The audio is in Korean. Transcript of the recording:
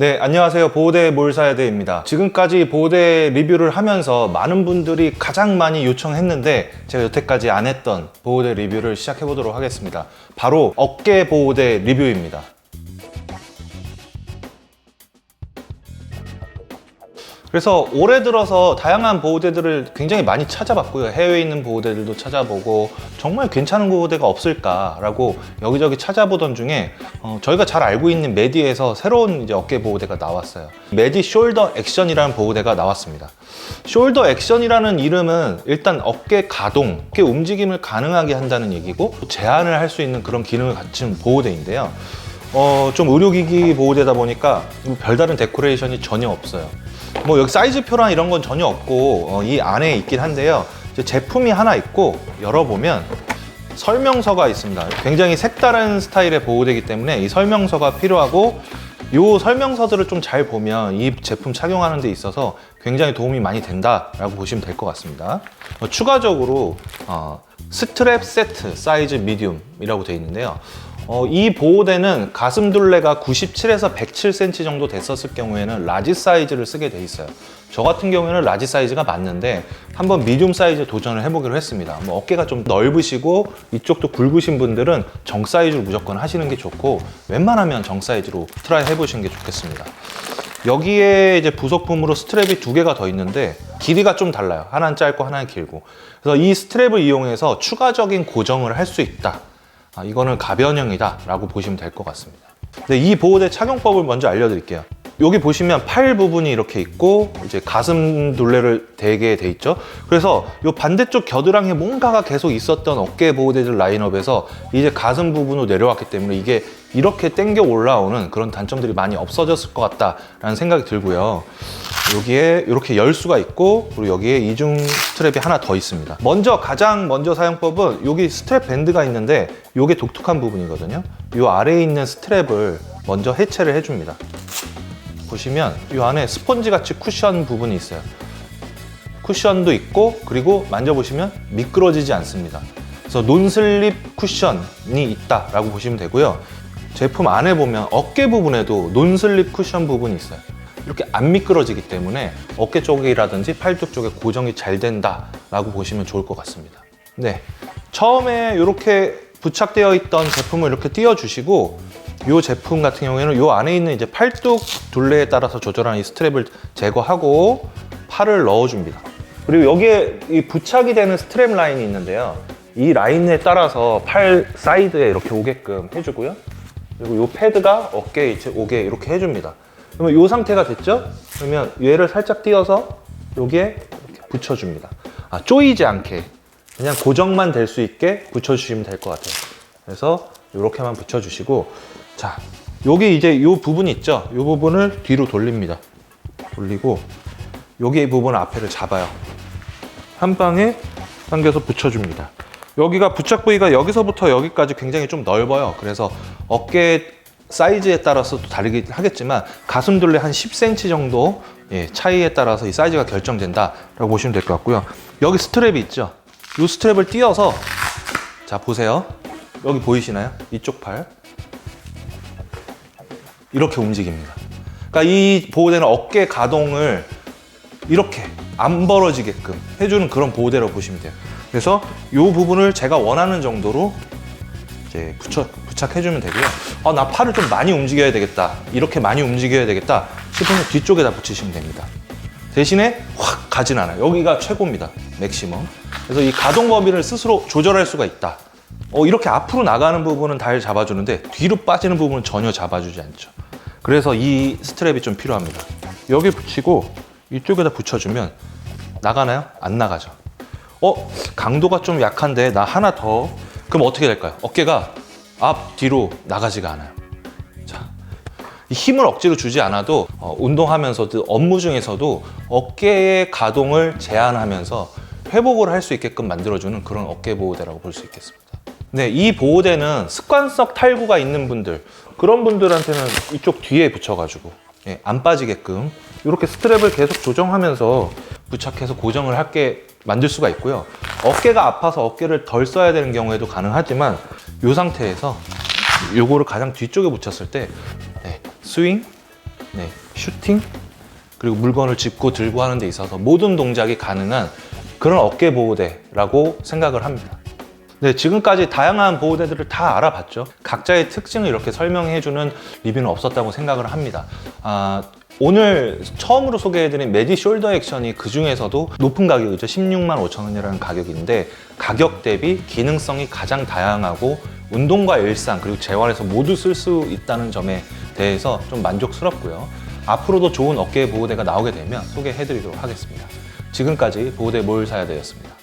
네, 안녕하세요. 보호대 몰사야대입니다. 지금까지 보호대 리뷰를 하면서 많은 분들이 가장 많이 요청했는데 제가 여태까지 안 했던 보호대 리뷰를 시작해 보도록 하겠습니다. 바로 어깨 보호대 리뷰입니다. 그래서 올해 들어서 다양한 보호대들을 굉장히 많이 찾아봤고요. 해외에 있는 보호대들도 찾아보고 정말 괜찮은 보호대가 없을까라고 여기저기 찾아보던 중에 어, 저희가 잘 알고 있는 메디에서 새로운 이제 어깨 보호대가 나왔어요. 메디 숄더 액션이라는 보호대가 나왔습니다. 숄더 액션이라는 이름은 일단 어깨 가동, 어깨 움직임을 가능하게 한다는 얘기고 제한을 할 수 있는 그런 기능을 갖춘 보호대인데요. 어, 좀 의료기기 보호대다 보니까 별다른 데코레이션이 전혀 없어요. 뭐 여기 사이즈표랑 이런 건 전혀 없고 어, 이 안에 있긴 한데요. 제품이 하나 있고 열어보면 설명서가 있습니다. 굉장히 색다른 스타일의 보호대이기 때문에 이 설명서가 필요하고 이 설명서들을 좀 잘 보면 이 제품 착용하는 데 있어서 굉장히 도움이 많이 된다라고 보시면 될 것 같습니다. 어, 추가적으로 어, 스트랩 세트 사이즈 미디움이라고 되어 있는데요. 어, 이 보호대는 가슴 둘레가 97에서 107cm 정도 됐었을 경우에는 라지 사이즈를 쓰게 돼 있어요. 저 같은 경우에는 라지 사이즈가 맞는데 한번 미디움 사이즈 도전을 해보기로 했습니다. 뭐 어깨가 좀 넓으시고 이쪽도 굵으신 분들은 정 사이즈로 무조건 하시는 게 좋고 웬만하면 정 사이즈로 트라이 해보시는 게 좋겠습니다. 여기에 이제 부속품으로 스트랩이 두 개가 더 있는데 길이가 좀 달라요. 하나는 짧고 하나는 길고. 그래서 이 스트랩을 이용해서 추가적인 고정을 할 수 있다. 아, 이거는 가변형이다 라고 보시면 될 것 같습니다. 네, 이 보호대 착용법을 먼저 알려드릴게요. 여기 보시면 팔 부분이 이렇게 있고 이제 가슴 둘레를 대게 돼 있죠? 그래서 이 반대쪽 겨드랑이에 뭔가가 계속 있었던 어깨 보호대들 라인업에서 이제 가슴 부분으로 내려왔기 때문에 이게 이렇게 당겨 올라오는 그런 단점들이 많이 없어졌을 것 같다라는 생각이 들고요 여기에 이렇게 열 수가 있고 그리고 여기에 이중 스트랩이 하나 더 있습니다. 먼저 가장 먼저 사용법은 여기 스트랩 밴드가 있는데 이게 독특한 부분이거든요. 이 아래에 있는 스트랩을 먼저 해체를 해줍니다. 보시면 이 안에 스펀지 같이 쿠션 부분이 있어요. 쿠션도 있고 그리고 만져보시면 미끄러지지 않습니다. 그래서 논슬립 쿠션이 있다라고 보시면 되고요. 제품 안에 보면 어깨 부분에도 논슬립 쿠션 부분이 있어요. 이렇게 안 미끄러지기 때문에 어깨 쪽이라든지 팔뚝 쪽에 고정이 잘 된다라고 보시면 좋을 것 같습니다. 네, 처음에 이렇게 부착되어 있던 제품을 이렇게 띄워주시고 이 제품 같은 경우에는 이 안에 있는 이제 팔뚝 둘레에 따라서 조절하는 이 스트랩을 제거하고 팔을 넣어줍니다. 그리고 여기에 이 부착이 되는 스트랩 라인이 있는데요. 이 라인에 따라서 팔 사이드에 이렇게 오게끔 해주고요. 그리고 이 패드가 어깨에 오게 이렇게 해줍니다. 그러면 이 상태가 됐죠? 그러면 얘를 살짝 띄어서 여기에 붙여줍니다. 아, 쪼이지 않게 그냥 고정만 될 수 있게 붙여주시면 될 것 같아요. 그래서 이렇게만 붙여주시고 자, 여기 이제 이 부분이 있죠? 이 부분을 뒤로 돌립니다. 돌리고 여기 이 부분 앞에를 잡아요. 한 방에 당겨서 붙여줍니다. 여기가 부착 부위가 여기서부터 여기까지 굉장히 좀 넓어요. 그래서 어깨 사이즈에 따라서 또 다르긴 하겠지만 가슴 둘레 한 10cm 정도 예, 차이에 따라서 이 사이즈가 결정된다라고 보시면 될 것 같고요. 여기 스트랩이 있죠. 이 스트랩을 띄어서 자 보세요. 여기 보이시나요? 이쪽 팔 이렇게 움직입니다. 그러니까 이 보호대는 어깨 가동을 이렇게 안 벌어지게끔 해주는 그런 보호대라고 보시면 돼요. 그래서 이 부분을 제가 원하는 정도로 이제 붙여, 부착해주면 되고요. 아, 나 팔을 좀 많이 움직여야 되겠다. 이렇게 많이 움직여야 되겠다. 싶으면 뒤쪽에다 붙이시면 됩니다. 대신에 확 가진 않아요. 여기가 최고입니다. 맥시멈. 그래서 이 가동 범위를 스스로 조절할 수가 있다. 어, 이렇게 앞으로 나가는 부분은 잘 잡아주는데 뒤로 빠지는 부분은 전혀 잡아주지 않죠. 그래서 이 스트랩이 좀 필요합니다. 여기 붙이고 이쪽에다 붙여주면 나가나요? 안 나가죠. 어, 강도가 좀 약한데 나 하나 더. 그럼 어떻게 될까요? 어깨가 앞, 뒤로 나가지가 않아요. 자, 이 힘을 억지로 주지 않아도 어, 운동하면서도 업무 중에서도 어깨의 가동을 제한하면서 회복을 할 수 있게끔 만들어주는 그런 어깨 보호대라고 볼 수 있겠습니다. 네, 이 보호대는 습관성 탈구가 있는 분들 그런 분들한테는 이쪽 뒤에 붙여가지고 예, 안 빠지게끔 이렇게 스트랩을 계속 조정하면서 부착해서 고정을 할게 만들 수가 있고요. 어깨가 아파서 어깨를 덜 써야 되는 경우에도 가능하지만 이 상태에서 요거를 가장 뒤쪽에 붙였을 때 네, 스윙 네, 슈팅 그리고 물건을 짚고 들고 하는 데 있어서 모든 동작이 가능한 그런 어깨 보호대라고 생각을 합니다. 네, 지금까지 다양한 보호대들을 다 알아봤죠. 각자의 특징을 이렇게 설명해주는 리뷰는 없었다고 생각을 합니다. 아, 오늘 처음으로 소개해드린 메디 숄더 액션이 그 중에서도 높은 가격이죠. 16만 5천 원이라는 가격인데 가격 대비 기능성이 가장 다양하고 운동과 일상 그리고 재활에서 모두 쓸 수 있다는 점에 대해서 좀 만족스럽고요. 앞으로도 좋은 어깨 보호대가 나오게 되면 소개해드리도록 하겠습니다. 지금까지 보호대 뭘 사야 되었습니다.